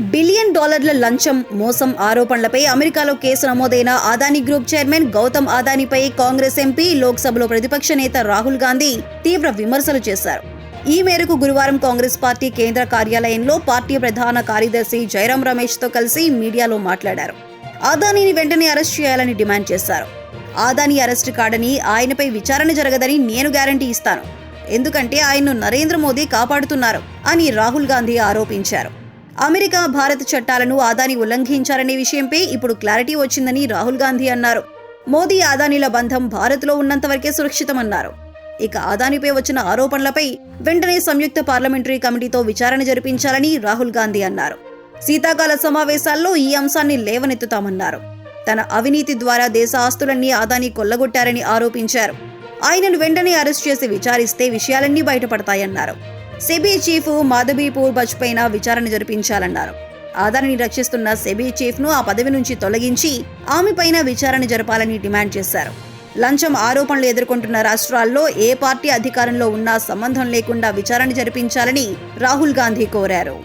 Billion డాలర్ల లంచం మోసం ఆరోపణలపై అమెరికాలో కేసు నమోదైన అదానీ గ్రూప్ చైర్మన్ గౌతమ్ అదానీపై కాంగ్రెస్ ఎంపీ లోక్సభలో ప్రతిపక్ష నేత రాహుల్ గాంధీ తీవ్ర విమర్శలు చేశారు. ఈ మేరకు గురువారం కాంగ్రెస్ పార్టీ కేంద్ర కార్యాలయంలో పార్టీ ప్రధాన కార్యదర్శి జయరాం రమేష్తో కలిసి మీడియాలో మాట్లాడారు. అదానీని వెంటనే అరెస్ట్ చేయాలని డిమాండ్ చేశారు. ఆదాని అరెస్ట్ కాడని ఆయనపై విచారణ జరగదని నేను గ్యారంటీ ఇస్తాను. ఎందుకంటే ఆయన్ను నరేంద్ర మోదీ కాపాడుతున్నారు అని రాహుల్ గాంధీ ఆరోపించారు. అమెరికా భారత్ చట్టాలను ఆదాని ఉల్లంఘించారనే విషయంపై ఇప్పుడు క్లారిటీ వచ్చిందని రాహుల్ గాంధీ అన్నారు. మోదీ ఆదానీల బంధం భారత్లో ఉన్నంతవరకే సురక్షితమన్నారు. ఇక ఆదానిపై వచ్చిన ఆరోపణలపై వెంటనే సంయుక్త పార్లమెంటరీ కమిటీతో విచారణ జరిపించాలని రాహుల్ గాంధీ అన్నారు. శీతాకాల సమావేశాల్లో ఈ అంశాన్ని లేవనెత్తుతామన్నారు. తన అవినీతి ద్వారా దేశ ఆస్తులన్నీ ఆదాని కొల్లగొట్టారని ఆరోపించారు. ఆయనను వెంటనే అరెస్ట్ చేసి విచారిస్తే విషయాలన్నీ బయటపడతాయన్నారు. సెబీ చీఫ్ మాధవీపూర్ బజ్ పైన విచారణ జరిపించాలన్నారు. ఆదానిని రక్షిస్తున్న సెబీ చీఫ్ను ఆ పదవి నుంచి తొలగించి ఆమెపైన విచారణ జరపాలని డిమాండ్ చేశారు. లంచం ఆరోపణలు ఎదుర్కొంటున్న రాష్ట్రాల్లో ఏ పార్టీ అధికారంలో ఉన్నా సంబంధం లేకుండా విచారణ జరిపించాలని రాహుల్ గాంధీ కోరారు.